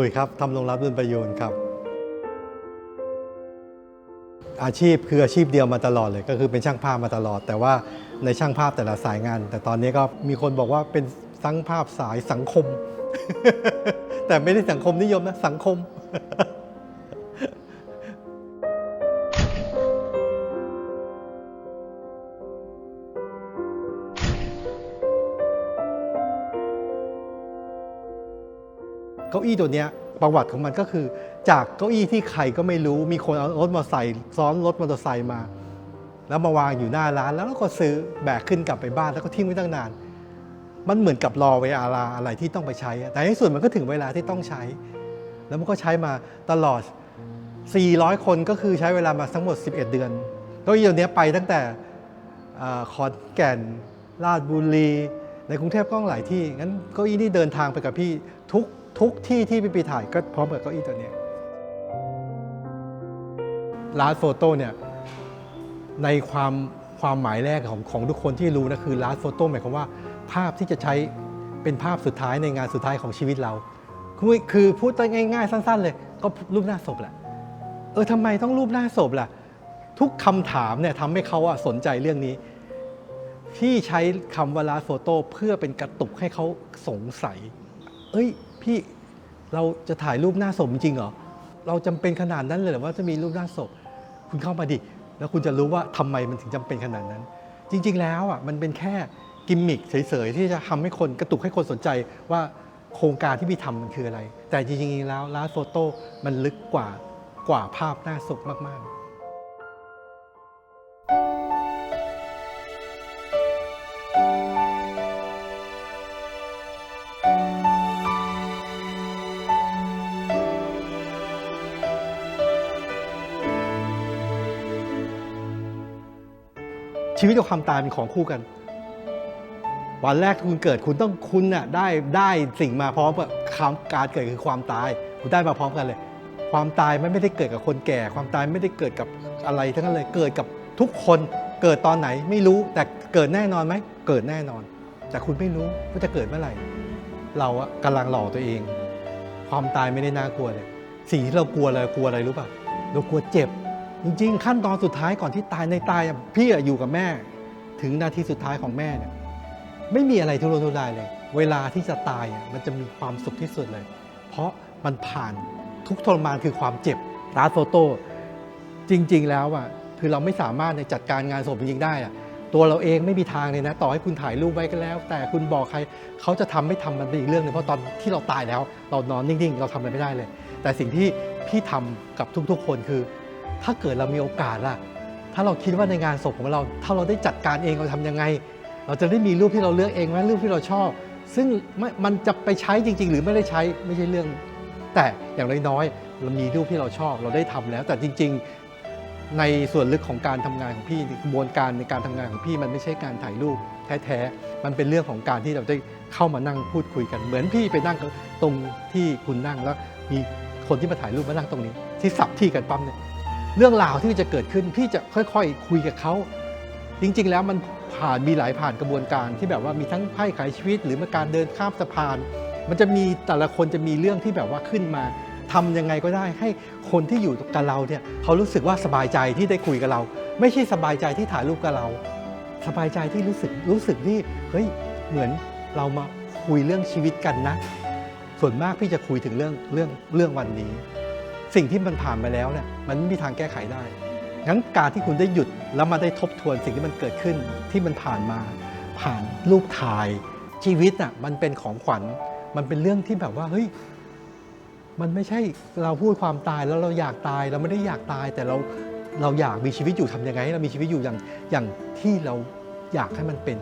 ตุ๋ยครับทำโรงรับรุ่นประยูนครับ อาชีพคืออาชีพเดียวมาตลอดเลย ก็คือเป็นช่างภาพมาตลอด แต่ว่าในช่างภาพแต่ละสายงาน แต่ตอนนี้ก็มีคนบอกว่าเป็นช่างภาพสายสังคม แต่ไม่ได้สังคมนิยมนะสังคม เก้าอี้ตัวเนี้ยประวัติของมันก็คือ จากเก้าอี้ที่ใครก็ไม่รู้มีคนเอารถมอเตอร์ไซค์ซ้อนรถมอเตอร์ไซค์มา แล้วมาวางอยู่หน้าร้านแล้วก็ซื้อแบกขึ้นกลับไปบ้านแล้วก็ทิ้งไว้ตั้งนาน มันเหมือนกับรอเวลาอะไรที่ต้องไปใช้ แต่ในที่สุดมันก็ถึงเวลาที่ต้องใช้ แล้วมันก็ใช้มาตลอด 400 คนก็คือใช้เวลามาทั้งหมด 11 เดือนเก้าอี้ตัวเนี้ยไปตั้งแต่อ่าขอนแก่นราชบุรี ในกรุงเทพก็หลายที่งั้นเก้าอี้นี่เดินทางไปกับพี่ทุก ทุกที่ที่พี่ไปถ่ายก็พร้อมกับเก้าอี้ตัวนี้ร้านโฟโต้เนี่ยในความความหมายแรกของของทุกคนที่รู้นะคือร้านโฟโต้หมายความว่า ภาพที่จะใช้เป็นภาพสุดท้ายในงานสุดท้ายของชีวิตเรา คือคือพูดง่ายๆ สั้น ๆ เลย ก็รูปหน้าศพแหละเออทำไมต้องรูปหน้าศพล่ะ ทุกคำถามเนี่ยทำให้เขาอะสนใจเรื่องนี้พี่ใช้คำว่าลาสโฟโต้เพื่อเป็นกระตุกให้เขาสงสัย เอ้ย พี่เราจะถ่ายรูปหน้าศพจริงเหรอเราจำเป็นขนาดนั้นเลยหรือว่าจะมีรูปหน้าศพ คุณเข้ามาดิ แล้วคุณจะรู้ว่าทำไมมันถึงจำเป็นขนาดนั้น จริง ๆ แล้วอะมันเป็นแค่กิมมิคเฉยๆที่จะทำให้คนกระตุกให้คนสนใจว่าโครงการที่พี่ทำมันคืออะไร แต่จริงๆแล้วลาโฟโต้มันลึกกว่ากว่าภาพหน้าศพมากๆ วิตกับความตายเป็นของคู่กัน วันแรกคุณเกิดคุณต้องคุณน่ะได้ได้สิ่งมาพร้อมกับความการเกิดคือความตาย คุณได้มาพร้อมกันเลย ความตายมันไม่ได้เกิดกับคนแก่ ความตายไม่ได้เกิดกับอะไรทั้งนั้นเลยเกิดกับทุกคนเกิดตอนไหนไม่รู้แต่เกิดแน่นอนไหมเกิดแน่นอน แต่คุณไม่รู้ว่าจะเกิดเมื่อไหร่ เราอะกำลังหลอกตัวเอง ความตายไม่ได้น่ากลัวเลยสิ่งที่เรากลัวอะไรกลัวอะไรรู้ป่ะเรากลัวเจ็บ จริง ๆ ขั้นตอนสุดท้ายก่อนที่ตายในตายพี่อยู่กับแม่ ถึงนาทีสุดท้ายของแม่เนี่ยไม่มีอะไรทุรนทุรายเลย เวลาที่จะตายมันจะมีความสุขที่สุดเลย เพราะมันผ่านทุกทรมานคือความเจ็บร้านโฟโต้จริง ๆ แล้วอะคือเราไม่สามารถจัดการงานศพจริงๆได้อะตัวเราเองไม่มีทางเลยนะ ต่อให้คุณถ่ายรูปไว้ก็แล้ว แต่คุณบอกใครเขาจะทำไม่ทำมันเป็นอีกเรื่องหนึงเพราะตอนที่เราตายแล้ว เรานอนนิ่งๆ เราทำอะไรไม่ได้เลย แต่สิ่งที่พี่ทำกับทุกๆ คนคือ ถ้าเกิดเรามีโอกาสล่ะ ถ้าเราคิดว่าในงานศพของเรา ถ้าเราได้จัดการเองเราทำยังไง เราจะได้มีรูปที่เราเลือกเองไหมรูปที่เราชอบ ซึ่งม,มันจะไปใช้จริง ๆ หรือไม่ได้ใช้ไม่ใช่เรื่อง แต่อย่างน้อยๆเรามีรูปที่เราชอบ เราได้ทำแล้ว แต่จริง ๆ ในส่วนลึกของการทำงานของพี่กระบวนการในการทำงานของพี่มันไม่ใช่การถ่ายรูปแท้ๆมันเป็นเรื่องของการที่เราได้เข้ามานั่งพูดคุยกัน เหมือนพี่ไปนั่งตรงที่คุณนั่งแล้วมีคนที่มาถ่ายรูปมานั่งตรงนี้ ที่สับที่กันปั๊มเนี่ย เรื่องราวที่จะเกิดขึ้นพี่จะค่อยๆคุยกับเขาจริงๆ แล้วมันผ่านมีหลายผ่านกระบวนการที่แบบว่ามีทั้งไพ่ขายชีวิต หรือมาการเดินข้ามสะพาน มันจะมีแต่ละคนจะมีเรื่องที่แบบว่าขึ้นมาทำยังไงก็ได้ ให้คนที่อยู่กับเราเนี่ยเขารู้สึกว่าสบายใจที่ได้คุยกับเรา ไม่ใช่สบายใจที่ถ่ายรูปกับเรา สบายใจที่รู้สึกรู้สึกที่เฮ้ยเหมือนเรามาคุยเรื่องชีวิตกันนะ ส่วนมากพี่จะคุยถึงเรื่องเรื่องเรื่องวันนี้ สิ่งที่มันผ่านมาแล้วเนี่ยมันไม่มีทางแก้ไขได้งั้นการที่คุณได้หยุดแล้วมาได้ทบทวนสิ่งที่มันเกิดขึ้นที่มันผ่านมา ผ่านรูปถ่าย ชีวิตอะมันเป็นของขวัญ มันเป็นเรื่องที่แบบว่าเฮ้ยมันไม่ใช่เราพูดความตายแล้วเราอยากตายเราไม่ได้อยากตาย แต่เราเราอยากมีชีวิตอยู่ทำยังไงให้เรามีชีวิตอยู่อย่างอย่างที่เราอยากให้มันเป็น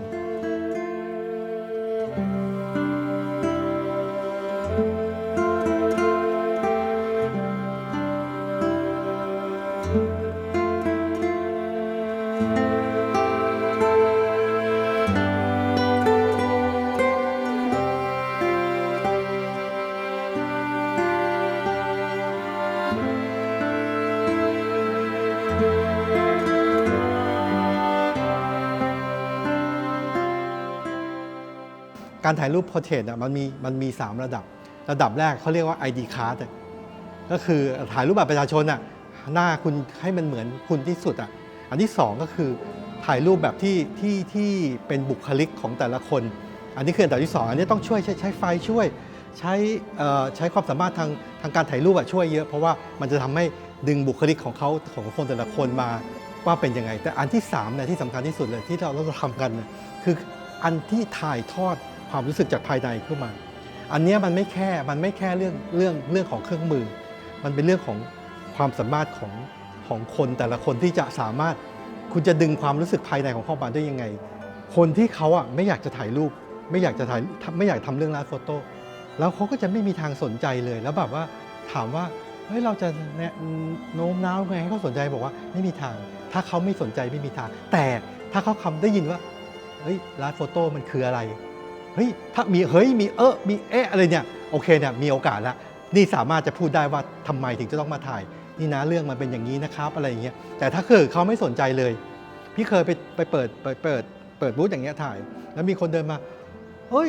การถ่ายรูปโพเทรตอะมันมีมันมี 3 ระดับ ระดับแรกเขาเรียกว่า ID card ก็คือถ่ายรูปบัตรประชาชนอะหน้าคุณให้มันเหมือนคุณที่สุดอะอันที่สองก็คือถ่ายรูปแบบที่ที่ที่เป็นบุคลิกของแต่ละคน อันนี้คืออันดับที่สองอันนี้ต้องช่วยใช้ใช้ไฟช่วยใช้ใช้ความสามารถทางทางการถ่ายรูปอะช่วยเยอะ เพราะว่ามันจะทำให้ดึงบุคลิกของเขาของคนแต่ละคนมาว่าเป็นยังไง แต่อันที่3เนี่ยที่สำคัญที่สุดเลยที่เราต้องทำกัน คืออันที่ถ่ายทอด ความรู้สึกจากภายในขึ้นมา อันนี้มันไม่แค่มันไม่แค่เรื่องเรื่องเรื่องของเครื่องมือ มันเป็นเรื่องของความสามารถของของคนแต่ละคนที่จะสามารถคุณจะดึงความรู้สึกภายในของเขามาได้ยังไง คนที่เขาอะไม่อยากจะถ่ายรูป ไม่อยากจะถ่ายไม่อยากทำเรื่องไลฟ์โฟโต้แล้วเขาก็จะไม่มีทางสนใจเลยแล้วแบบว่าถามว่าเฮ้ยเราจะโน้มน้าวไงให้เขาสนใจบอกว่าไม่มีทาง ถ้าเขาไม่สนใจไม่มีทาง แต่ถ้าเขาคำได้ยินว่าเฮ้ยไลฟ์โฟโต้มันคืออะไร เฮ้ยถ้ามีเฮ้ยมีเออมีเอะอะไรเนี่ยโอเคเนี่ยมีโอกาสล้วนี่สามารถจะพูดได้ว่าทำไมถึงจะต้องมาถ่าย นี่นะเรื่องมันเป็นอย่างนี้นะครับอะไรอย่างเงี้ยแต่ถ้าเกิดเขาไม่สนใจเลย พี่เคยไปไปเปิดไปเปิดเปิดบูธอย่างเงี้ยถ่าย แล้วมีคนเดินมาเฮ้ย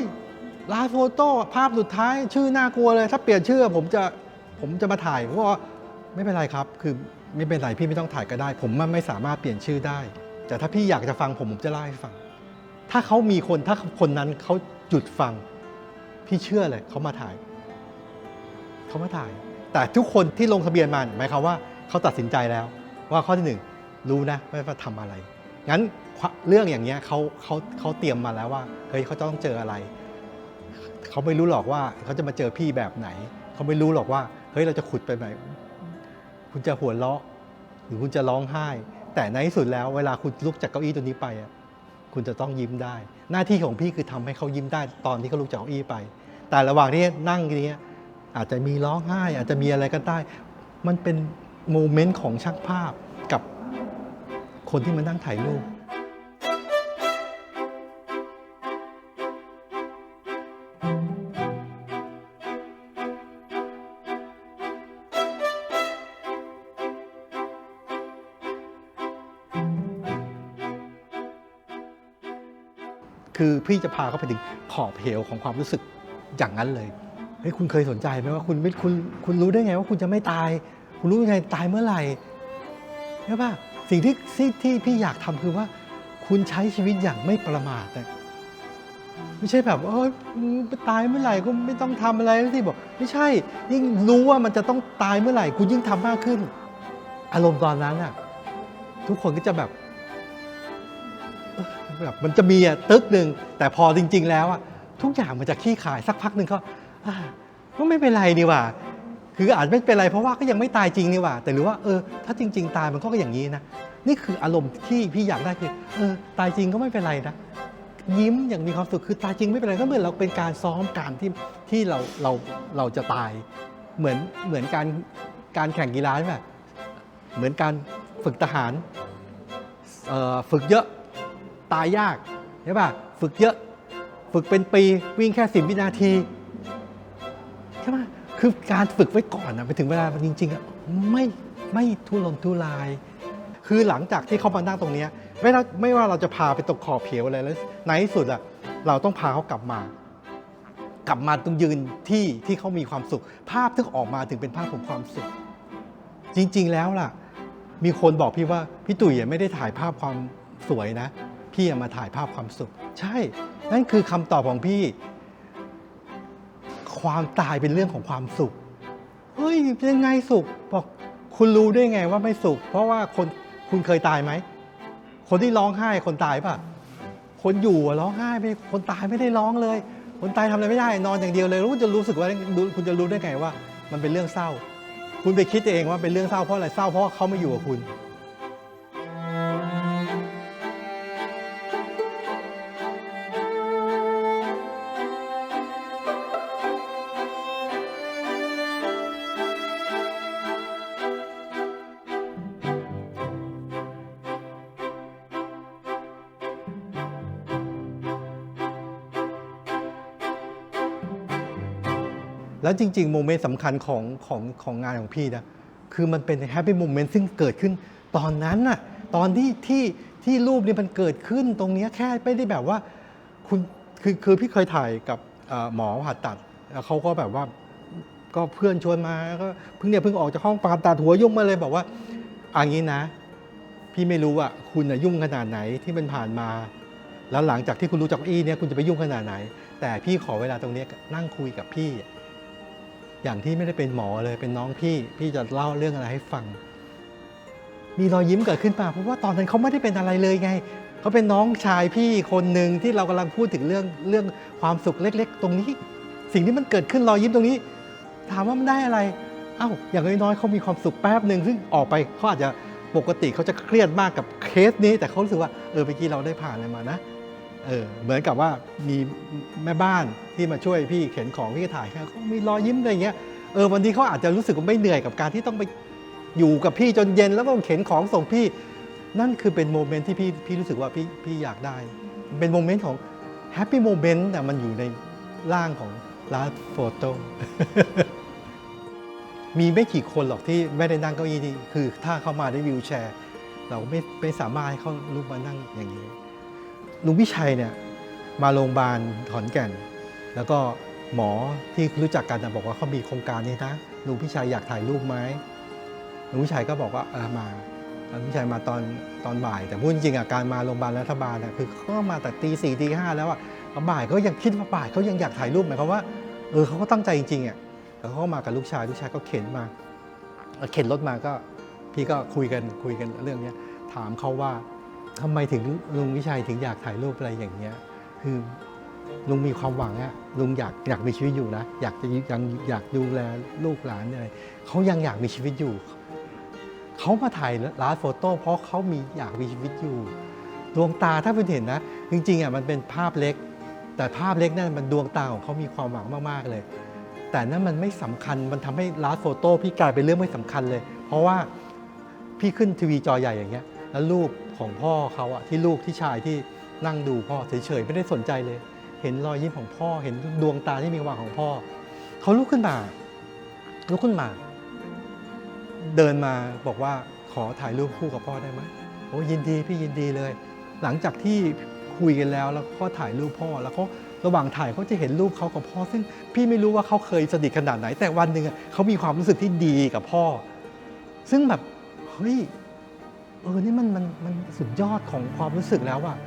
ลฟ์โฟโต้ภาพสุดท้ายชื่อน่ากลัวเลย ถ้าเปลี่ยนชื่อผมจะผมจะมาถ่ายผมก็บอกไม่เป็นไรครับ คือไม่เป็นไรพี่ไม่ต้องถ่ายก็ได้ ผมมันไม่สามารถเปลี่ยนชื่อได้ แต่ถ้าพี่อยากจะฟังผมผมจะเล่าให้ฟัง ถ้าเขามีคนถ้าคนนั้นเขาหยุดฟัง พี่เชื่อเลยเขามาถ่าย เขามาถ่าย แต่ทุกคนที่ลงทะเบียนมาหมายความว่าเขาตัดสินใจแล้ว ว่าข้อที่หนึ่งรู้นะว่าทำอะไร งั้นเรื่องอย่างเงี้ยเขาเขาเขาเตรียมมาแล้วว่าเฮ้ยเขาจะต้องเจออะไร เขาไม่รู้หรอกว่าเขาจะมาเจอพี่แบบไหน เขาไม่รู้หรอกว่าเฮ้ยเราจะขุดไปไหนคุณจะหัวเราะหรือคุณจะร้องไห้ แต่ในที่สุดแล้วเวลาคุณลุกจากเก้าอี้ตัวนี้ไปอะ คุณจะต้องยิ้มได้ หน้าที่ของพี่คือทำให้เขายิ้มได้ตอนที่เขาลุกจากเก้าอี้ไป แต่ระหว่างที่นั่งนี้อาจจะมีร้องไห้ อาจจะมีอะไรก็ได้ มันเป็นโมเมนต์ของช่างภาพกับคนที่มานั่งถ่ายรูป คือพี่จะพาเขาไปถึงขอบเหวของความรู้สึกอย่างนั้นเลยเฮ้ยคุณเคยสนใจไหมว่าคุณไม่คุณคุณรู้ได้ไงว่าคุณจะไม่ตาย คุณรู้ยังไงตายเมื่อไหร่ใช่ป่ะสิ่งที่ที่พี่อยากทำคือว่า คุณใช้ชีวิตอย่างไม่ประมาทไม่ใช่แบบเออตายเมื่อไหร่ก็ไม่ต้องทำอะไรที่บอก ไม่ใช่ ยิ่งรู้ว่ามันจะต้องตายเมื่อไหร่ คุณยิ่งทำมากขึ้น อารมณ์ตอนนั้นอะทุกคนก็จะแบบ แบบมันจะมีอะตึกหนึ่งแต่พอจริง ๆ แล้วอะทุกอย่างมันจะขี้ขายสักพักหนึ่งก็อ่าก็ไม่เป็นไรนี่หว่า คืออาจไม่เป็นไรเพราะว่าก็ยังไม่ตายจริงนี่หว่า แต่หรือว่าเออถ้าจริง ๆ ตายมันก็อย่างนี้นะนี่คืออารมณ์ที่พี่อยากได้คือเออตายจริงก็ไม่เป็นไรนะยิ้มอย่างมีความสุขคือตายจริงไม่เป็นไรก็เหมือนเราเป็นการซ้อมการที่ที่เราเราเราจะตาย เหมือนเหมือนการการแข่งกีฬาใช่ไหมเหมือนการฝึกทหารฝึกเยอะ ตายยากใช่ป่ะฝึกเยอะฝึกเป็นปีวิ่งแค่สิบวินาทีใช่ไหมคือการฝึกไว้ก่อนนะไปถึงเวลาจริงๆอะไม่ไม่ทุรนทุราย คือหลังจากที่เขามานั่งตรงนี้ไม่ว่าไม่ว่าเราจะพาไปตกขอบเขียวอะไรแล้วในที่สุดอะเราต้องพาเขากลับมา กลับมาตรงยืนที่ที่เขามีความสุข ภาพที่ออกมาถึงเป็นภาพของความสุข จริง ๆ แล้วล่ะ มีคนบอกพี่ว่าพี่ตุ๋ยไม่ได้ถ่ายภาพความสวยนะ พี่อะมาถ่ายภาพความสุข ใช่ นั่นคือคำตอบของพี่ ความตายเป็นเรื่องของความสุข เฮ้ยยังไงสุขบอกคุณรู้ได้ไงว่าไม่สุข เพราะว่าคนคุณเคยตายไหม คนที่ร้องไห้คนตายป่ะคนอยู่อะร้องไห้ไม่คนตายไม่ได้ร้องเลย คนตายทำอะไรไม่ได้ นอนอย่างเดียวเลยแล้วคุณจะรู้สึกว่าคุณจะรู้ได้ไงว่า มันเป็นเรื่องเศร้า คุณไปคิดเองว่าเป็นเรื่องเศร้าเพราะอะไรเศร้าเพราะเขาไม่อยู่กับคุณ แล้วจริงๆโมเมนต์สำคัญของของของงานของพี่นะคือมันเป็นแฮปปี้โมเมนต์ซึ่งเกิดขึ้นตอนนั้นน่ะตอนที่ที่ที่รูปนี้มันเกิดขึ้นตรงนี้แค่ไม่ได้แบบว่าคุณคือคือพี่เคยถ่ายกับหมอผ่าตัดแล้วเขาก็แบบว่าก็เพื่อนชวนมาก็เพิ่งเนี่ยเพิ่งออกจากห้องปานตาหัวยุ่งมาเลยบอกว่าอันนี้นะ พี่ไม่รู้ว่าคุณน่ะยุ่งขนาดไหนที่มันผ่านมา แล้วหลังจากที่คุณรู้จักอี้เนี่ยคุณจะไปยุ่งขนาดไหน แต่พี่ขอเวลาตรงนี้นั่งคุยกับพี่ อย่างที่ไม่ได้เป็นหมอเลยเป็นน้องพี่ พี่จะเล่าเรื่องอะไรให้ฟัง มีรอยยิ้มเกิดขึ้นมาเพราะว่าตอนนั้นเขาไม่ได้เป็นอะไรเลยไงเขาเป็นน้องชายพี่คนหนึ่งที่เรากำลังพูดถึงเรื่องเรื่องความสุขเล็ก ๆ ตรงนี้ สิ่งที่มันเกิดขึ้นรอยยิ้มตรงนี้ ถามว่ามันได้อะไรเอ้าอย่างน้อยๆเขามีความสุขแป๊บหนึ่งซึ่งออกไปเขาอาจจะปกติเขาจะเครียดมากกับเคสนี้ แต่เขารู้สึกว่าเออเมื่อกี้เราได้ผ่านอะไรมานะเออเหมือนกับว่ามีแม่บ้าน ที่มาช่วยพี่เข็นของพี่ถ่ายเขามีรอยยิ้มอะไรเงี้ยเออวันนี้เขาอาจจะรู้สึกว่าไม่เหนื่อยกับการที่ต้องไปอยู่กับพี่จนเย็นแล้วก็เข็นของส่งพี่ นั่นคือเป็นโมเมนต์ที่พี่พี่รู้สึกว่าพี่พี่อยากได้ เป็นโมเมนต์ของแฮปปี้โมเมนต์แต่มันอยู่ในร่างของร้านโฟโต้มีไม่กี่คนหรอกที่ไม่ได้นั่งเก้าอี้นี่คือถ้าเข้ามาได้วยวิวแชร์ เราไม่ไม่สามารถให้เขาลุกมานั่งอย่างนี้ลุงพิชัยเนี่ยมาโรงพยาบาลขอนแก่น แล้วก็หมอที่รู้จักกันน่ะบอกว่าเขามีโครงการนี้นะลุงพิชัยอยากถ่ายรูปไหมลุงพิชัยก็บอกว่าเออมาลุงพิชัยมาตอนตอนบ่าย แต่พูดจริงๆอะการมาโรงพยาบาลรัฐบาลน่ะคือเขามาแต่ตีสี่ตีห้าแล้วอะบ่ายก็ยังคิดว่าบ่ายเขายังอยากถ่ายรูปหมายความว่าเออเขาก็ตั้งใจจริงๆอะแล้วเขาก็มากับลูกชายลูกชายก็เข็นมาเข็นรถมาก็พี่ก็คุยกันคุยกันเรื่องเนี้ยถามเขาว่าทำไมถึงลุงวิชัยถึงอยากถ่ายรูปอะไรอย่างเงี้ยคือ ลุงมีความหวังอะลุงอยากอยากมีชีวิตอยู่นะอยากจะยังอยากดูแลลูกหลานอะไรเขายังอยากมีชีวิตอยู่เขามาถ่ายร้านโฟโต้เพราะเขามีอยากมีชีวิตอยู่ ดวงตาถ้าเป็นเห็นนะ จริงๆอะมันเป็นภาพเล็ก แต่ภาพเล็กนั่นมันดวงตาของเขามีความหวังมากๆเลย แต่นั่นมันไม่สำคัญมันทำให้ร้านโฟโต้พี่กลายเป็นเรื่องไม่สำคัญเลย เพราะว่าพี่ขึ้นทีวีจอใหญ่อย่างเงี้ยแล้วรูปของพ่อเขาอะที่ลูกที่ชายที่นั่งดูพ่อเฉยๆไม่ได้สนใจเลย เห็นรอยยิ้มของพ่อ เห็นดวงตาที่มีความของพ่อ เขาลุกขึ้นมา ลุกขึ้นมา เดินมาบอกว่าขอถ่ายรูปคู่กับพ่อได้ไหมโอ้ยินดีพี่ยินดีเลย หลังจากที่คุยกันแล้วแล้วก็ถ่ายรูปพ่อ แล้วเขาระหว่างถ่ายเขาจะเห็นรูปเขากับพ่อ ซึ่งพี่ไม่รู้ว่าเขาเคยสนิทขนาดไหน แต่วันหนึ่งเขามีความรู้สึกที่ดีกับพ่อ ซึ่งแบบเฮ้ยเออนี่มันมันมันสุดยอดของความรู้สึกแล้วอะ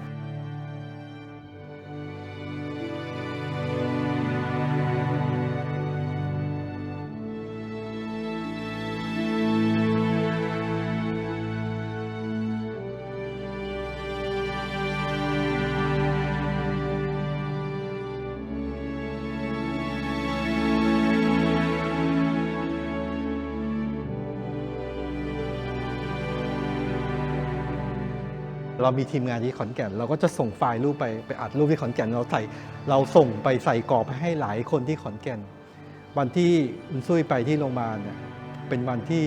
เรามีทีมงานที่ขอนแก่น เราก็จะส่งไฟล์รูปไปไปอัดรูปที่ขอนแก่นเราใส่เราส่งไปใส่กรอบให้หลายคนที่ขอนแก่น วันที่คุณซุยไปที่โรงพยาบาลเนี่ยเป็นวันที่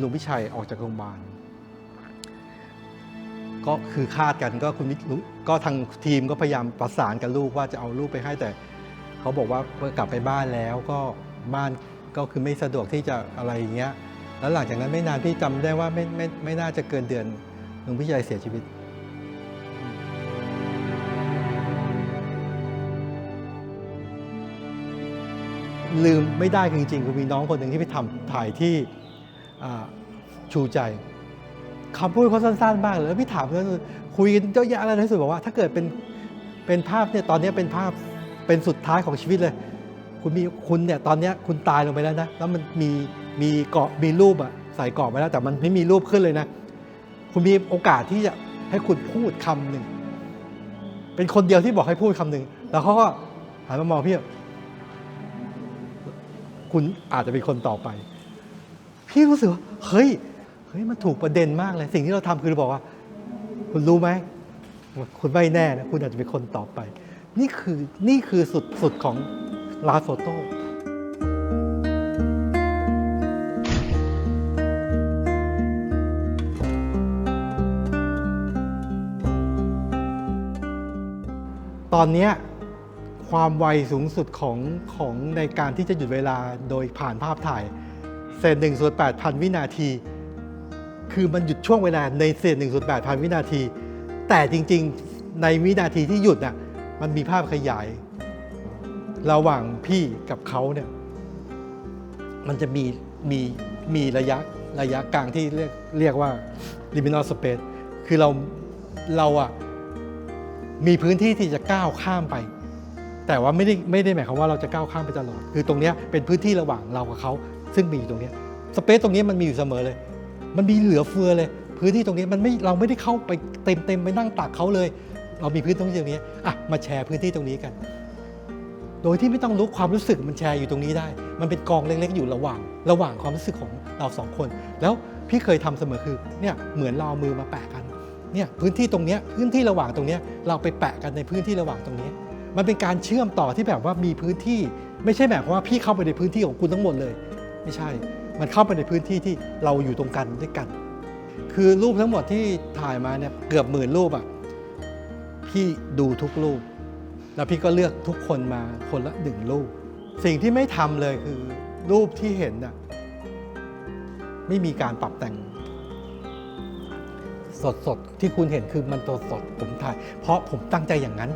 ลุงพิชัยออกจากโรงพยาบาลก็คือคาดกันก็คุณวิก็ทางทีมก็พยายามประสานกับลูกว่าจะเอาลูกไปให้แต่ เขาบอกว่าเมื่อกลับไปบ้านแล้วก็บ้านก็คือไม่สะดวกที่จะอะไรอย่างเงี้ยแล้วหลังจากนั้นไม่นานพี่จำได้ว่าไม่ไม่ไม่น่าจะเกินเดือนลุงพิชัยเสียชีวิต ลืมไม่ได้จริงๆคือมีน้องคนหนึ่งที่ไปทำถ่ายที่ชูใจคำพูดเขาสั้นๆมากเลยแล้วพี่ถามเขาคุยกันเยอะแยะอะไรในที่สุดบอกว่า ถ้าเกิดเป็นเป็นภาพเนี่ยตอนนี้เป็นภาพเป็นสุดท้ายของชีวิตเลย คุณมีคุณเนี่ยตอนนี้คุณตายลงไปแล้วนะแล้วมันมีมีเกาะมีรูปอะใส่เกรอบไว้แล้วแต่มันไม่มีรูปขึ้นเลยนะ คุณมีโอกาสที่จะให้คุณพูดคำหนึ่งเป็นคนเดียวที่บอกให้พูดคำหนึ่งแล้วเขาก็หันมามองพี่ คุณอาจจะเป็นคนต่อไป พี่รู้สึกว่าเฮ้ยเฮ้ยมันถูกประเด็นมากเลย สิ่งที่เราทำคือเราบอกว่า คุณรู้ไหมคุณไม่แน่นะคุณอาจจะเป็นคนต่อไป นี่คือนี่คือสุดสุดของลาโฟโต้ตอนเนี้ย ความไวสูงสุดของของในการที่จะหยุดเวลาโดยผ่านภาพถ่าย เศษหนึ่งส่วนแปดพันวินาที คือมันหยุดช่วงเวลาในเศษหนึ่งส่วนแปดพันวินาที แต่จริงๆในวินาทีที่หยุดน่ะมันมีภาพขยาย ระหว่างพี่กับเขาเนี่ยมันจะมีมีมีระยะระยะกลางที่เรียกเรียกว่า liminal space คือเราเราอะมีพื้นที่ที่จะก้าวข้ามไป แต่ว่าไม่ได้ไม่ได้หมายความว่าเราจะก้าวข้ามไปตลอด คือตรงนี้เป็นพื้นที่ระหว่างเรากับเขาซึ่งมีอยู่ตรงนี้สเปซตรงนี้มันมีอยู่เสมอเลย มันมีเหลือเฟือเลย พื้นที่ตรงนี้มันไม่เราไม่ได้เข้าไปเต็มเต็มไปนั่งตักเขาเลย เรามีพื้นที่ตรงนี้อะมาแชร์พื้นที่ตรงนี้กัน โดยที่ไม่ต้องรู้ความรู้สึกมันแชร์อยู่ตรงนี้ได้ มันเป็นกองเล็กๆ อยู่ระหว่าง ระหว่างความรู้สึกของเราสองคน แล้วพี่เคยทำเสมอคือเนี่ยเหมือนเราเอามือมาแปะกันเนี่ยพื้นที่ตรงนี้พื้นที่ระหว่างตรงนี้เราไปแปะกันในพื้นที่ระหว่างตรงนี้ มันเป็นการเชื่อมต่อที่แบบว่ามีพื้นที่ ไม่ใช่แบบว่าพี่เข้าไปในพื้นที่ของคุณทั้งหมดเลย ไม่ใช่ มันเข้าไปในพื้นที่ที่เราอยู่ตรงกันด้วยกัน คือรูปทั้งหมดที่ถ่ายมาเนี่ยเกือบหมื่นรูปอะพี่ดูทุกรูป แล้วพี่ก็เลือกทุกคนมาคนละหนึ่งรูป สิ่งที่ไม่ทำเลยคือรูปที่เห็นน่ะไม่มีการปรับแต่งสดๆที่คุณเห็นคือมันสดผมถ่าย เพราะผมตั้งใจอย่างนั้น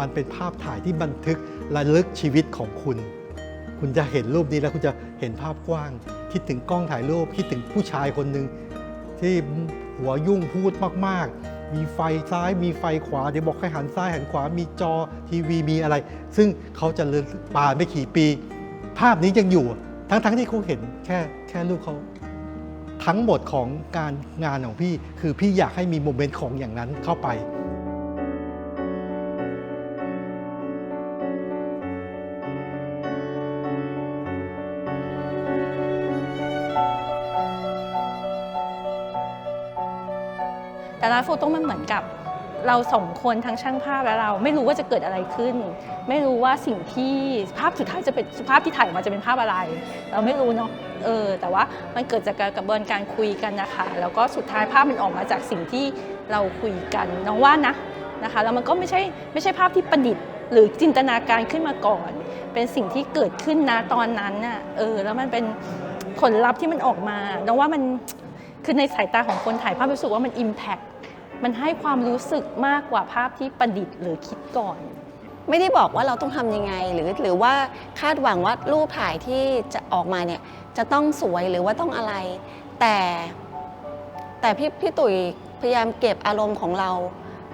มันเป็นภาพถ่ายที่บันทึกระลึกชีวิตของคุณ คุณจะเห็นรูปนี้แล้วคุณจะเห็นภาพกว้าง คิดถึงกล้องถ่ายรูปคิดถึงผู้ชายคนหนึ่งที่หัวยุ่งพูดมากๆ มีไฟซ้ายมีไฟขวา เดี๋ยวบอกให้หันซ้ายหันขวา มีจอทีวีมีอะไร ซึ่งเขาจะเลือนป่านไม่กี่ปี ภาพนี้ยังอยู่ ทั้งๆที่เขาเห็นแค่แค่รูปเขาทั้งหมดของการงานของพี่ คือพี่อยากให้มีโมเมนต์ของอย่างนั้นเข้าไป ร้านโฟโต้มันเหมือนกับเราสองคนทั้งช่างภาพและเรา ไม่รู้ว่าจะเกิดอะไรขึ้น ไม่รู้ว่าสิ่งที่ภาพสุดท้ายจะเป็นภาพที่ถ่ายออกมาจะเป็นภาพอะไร เราไม่รู้เนาะเออแต่ว่ามันเกิดจากการกระบวนการคุยกันนะคะ แล้วก็สุดท้ายภาพมันออกมาจากสิ่งที่เราคุยกันน้องว่านะนะคะแล้วมันก็ไม่ใช่ไม่ใช่ภาพที่ประดิษฐ์ หรือจินตนาการขึ้นมาก่อน เป็นสิ่งที่เกิดขึ้นนะตอนนั้นน่ะเออแล้วมันเป็นผลลัพธ์ที่มันออกมาน้องว่ามันคือในสายตาของคนถ่ายภาพรู้สึกว่ามัน Impact มั นให้ความรู้สึกมากกว่าภาพที่ประดิษฐ์หรือคิดก่อน ไม่ได้บอกว่าเราต้องทำยังไง หรือหรือว่าคาดหวังว่ารูปถ่ายที่จะออกมาเนี่ยจะต้องสวยหรือว่าต้องอะไร แต่แต่พี่พี่ตุ๋ยพยายามเก็บอารมณ์ของเรา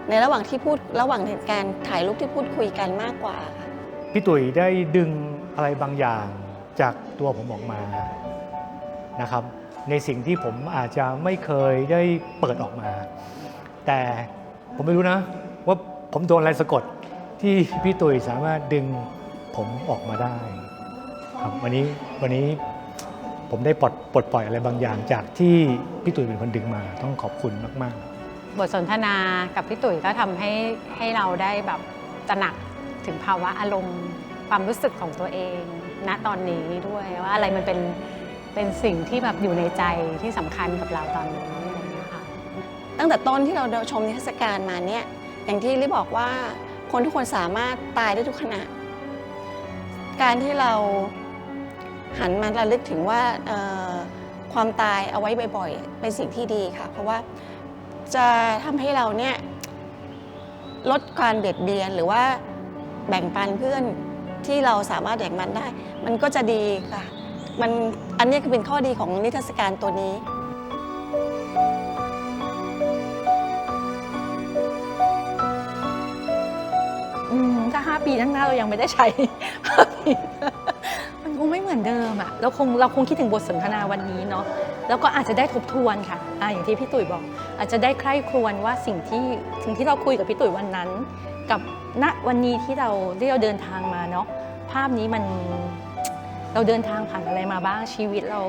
ในระหว่างที่พูดระหว่างการถ่ายรูปที่พูดคุยกันมากกว่าค่ะพี่ตุ๋ยได้ดึงอะไรบางอย่างจากตัวผมออกมานะครับ ในสิ่งที่ผมอาจจะไม่เคยได้เปิดออกมา แต่ผมไม่รู้นะ ว่าผมโดนอะไรสะกดที่พี่ตุ๋ยสามารถดึงผมออกมาได้ครับวันนี้วันนี้ผมได้ปลดปลดปล่อยอะไรบางอย่าง จากที่พี่ตุ๋ยเป็นคนดึงมา ต้องขอบคุณมาก ๆ บทสนทนากับพี่ตุ๋ยก็ทำให้ให้เราได้แบบตระหนักถึงภาวะอารมณ์ความรู้สึกของตัวเอง ณตอนนี้ด้วยว่าอะไรมันเป็นเป็นสิ่งที่แบบอยู่ในใจที่สำคัญกับเราตอนนี้ ตั้งแต่ต้นที่เราชมนิทรรศการมาเนี่ยอย่างที่ลิบอกว่าคนทุกคนสามารถตายได้ทุกขณะ การที่เราหันมาระลึกถึงว่าความตายเอาไว้บ่อยๆ เป็นสิ่งที่ดีค่ะ เพราะว่าจะทำให้เราเนี่ยลดการเบียดเบียนหรือว่าแบ่งปันเพื่อนที่เราสามารถแบ่งปันได้ มันก็จะดีค่ะ มันอันนี้คือเป็นข้อดีของนิทรรศการตัวนี้ อืมถ้า 5 ปีข้างหน้าเรายังไม่ได้ใช้ภาพนี้มันคงไม่เหมือนเดิมอะเราคงเราคงคิดถึงบทสนทนาวันนี้เนาะแล้วก็อาจจะได้ทบทวนค่ะอ่าอย่างที่พี่ตุ๋ยบอก อาจจะได้ใคร่ครวญว่าสิ่งที่สิ่งที่เราคุยกับพี่ตุ๋ยวันนั้น กับณวันนี้ที่เราที่เราเดินทางมาเนาะภาพนี้มันเราเดินทางผ่านอะไรมาบ้างชีวิตเรา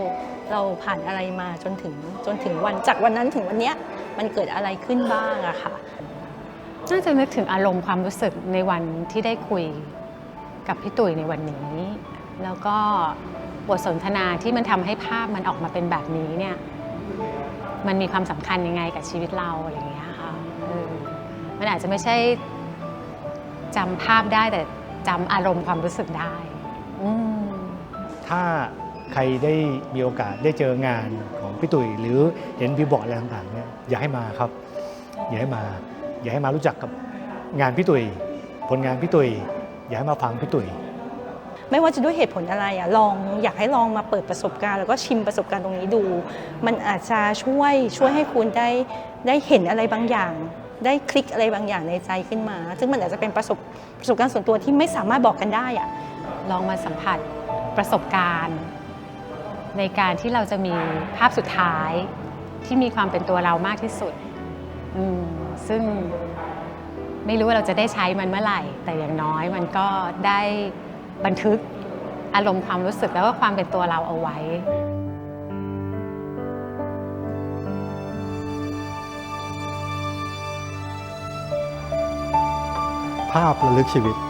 เราผ่านอะไรมาจนถึงจนถึงวันจากวันนั้นถึงวันเนี้ยมันเกิดอะไรขึ้นบ้างอะค่ะ น่าจะนึกถึงอารมณ์ความรู้สึกในวันที่ได้คุยกับพี่ตุ๋ยในวันนี้ แล้วก็บทสนทนาที่มันทำให้ภาพมันออกมาเป็นแบบนี้เนี่ย มันมีความสำคัญยังไงกับชีวิตเราอะไรอย่างเงี้ยค่ะเออมันอาจจะไม่ใช่จำภาพได้แต่จำอารมณ์ความรู้สึกได้ อืม ถ้าใครได้มีโอกาสได้เจองานของพี่ตุ๋ยหรือเห็นบิวบอร์ดอะไรต่างๆเนี่ยอย่าให้มาครับ อย่าให้มา อย่าให้มารู้จักกับงานพี่ตุ๋ยผลงานพี่ตุ๋ยอย่าให้มาฟังพี่ตุ๋ยไม่ว่าจะด้วยเหตุผลอะไรอะลองอยากให้ลองมาเปิดประสบการณ์แล้วก็ชิมประสบการณ์ตรงนี้ดู มันอาจจะช่วยช่วยให้คุณได้ได้เห็นอะไรบางอย่าง ได้คลิกอะไรบางอย่างในใจขึ้นมา ซึ่งมันอาจจะเป็นประสบประสบการณ์ส่วนตัวที่ไม่สามารถบอกกันได้อะลองมาสัมผัสประสบการณ์ ในการที่เราจะมีภาพสุดท้ายที่มีความเป็นตัวเรามากที่สุด อืม ซึ่งไม่รู้ว่าเราจะได้ใช้มันเมื่อไหร่ แต่อย่างน้อยมันก็ได้บันทึกอารมณ์ความรู้สึกแล้วก็ความเป็นตัวเราเอาไว้ภาพระลึกชีวิต